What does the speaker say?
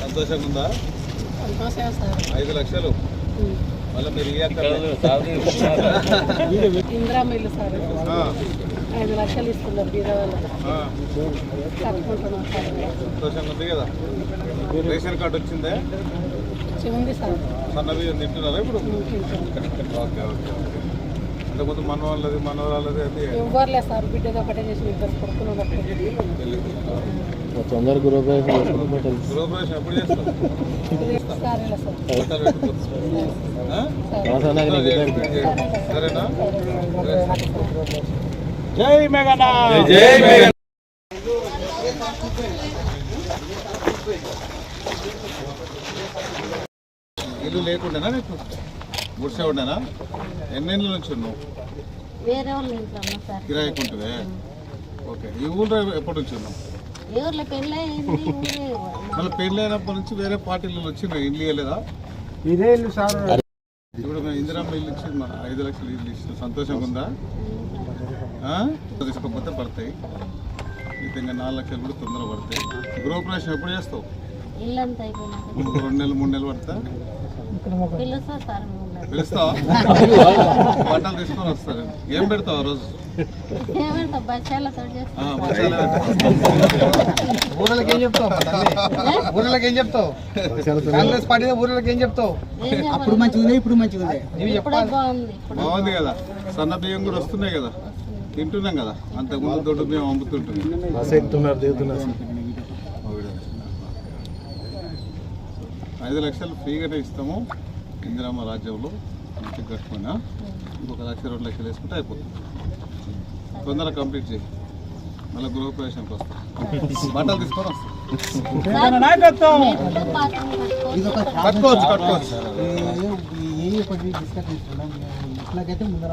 సంతోషంగా ఉందా ఐదు లక్షలు. మళ్ళీ మీరు ఇందిరా మిల్లు సార్. ఐదు లక్షలు ఇస్తున్నారు సంతోషంగా ఉంది కదా? రేషన్ కార్డు వచ్చిందే? ఉంది సార్. సన్నవి తింటున్నారా ఇప్పుడు? Okay okay. ఇంతకుముందు మన వాళ్ళది మన వాళ్ళది అది ఎవ్వరులే సార్ బిడ్డది ఒకటే చేసి ఇద్దరు కొడుకులు తొందర గృహప్రవేశం. గృహప్రవేశం ఎప్పుడు చేస్తాం. సరేనా? జై మెగనా జై మేఘన ఇల్లు లేకుండానా నీకు గుడిసే ఉండేనా ఎన్నేళ్ళ నుంచి ఉన్నావు? వేరే వాళ్ళు ఇంట్లో ఉన్నా సార్. కిరాయికుంటుందే ఓకే. ఈ ఊళ్ళో ఎప్పటి నుంచి ఉన్నావు? ఎవరిలో పెళ్ళి అయింది ఊరే. మళ్ళీ పెళ్ళి అయినప్పటి నుంచి వేరే పార్టీలలో వచ్చినాయి ఇల్లు ఇవ్వలేదా ఇదే ఇల్లు సార్. ఇప్పుడు మేము ఇందిరమ్మ ఇల్లు ఇచ్చి మా ఐదు లక్షలు ఇల్లు ఇచ్చిన సంతోషంగా ఉందా? ఆ? తీసుకోకపోతే పడతాయి. ఇంకా నాలుగు లక్షలు కూడా తొందర పడతాయి. గృహప్రవేశం ఎప్పుడు చేస్తావు? రెండు నెలలు మూడు నెలలు పడతా? పిలుస్తావా బట్టలు తీసుకొని వస్తారు ఏం పెడతావు రోజు. ఊర్లకి ఏం చెప్తావు ఊర్లకి ఏం చెప్తావు? కాంగ్రెస్ పార్టీ ఊర్లకి ఏం చెప్తావు? ఏం చెప్పాలి? అప్పుడు ఇప్పుడు మంచిగా ఉంది నువ్వు ఇప్పుడే బాగుంది. కదా. సన్న బియ్యం కూడా వస్తున్నాయి కదా. తింటున్నాం కదా. అంతకుముందు దొడ్డు బియ్యం అమ్ముతుంటుంది బస్ ఐదు లక్షలు ఫ్రీగానే ఇస్తాము ఇందిరామ రాజ్యంలో ఇంటికి కట్టుకున్నా ఇంకొక లక్ష రెండు లక్షలు వేసుకుంటే అయిపోతుంది తొందరగా కంప్లీట్ చేయి మళ్ళీ గృహప్రవేశానికి వస్తాం బట్టలు తీసుకొని వస్తాం కట్టుకోవచ్చు కట్టుకోవచ్చు ఇట్లాగైతే ముందర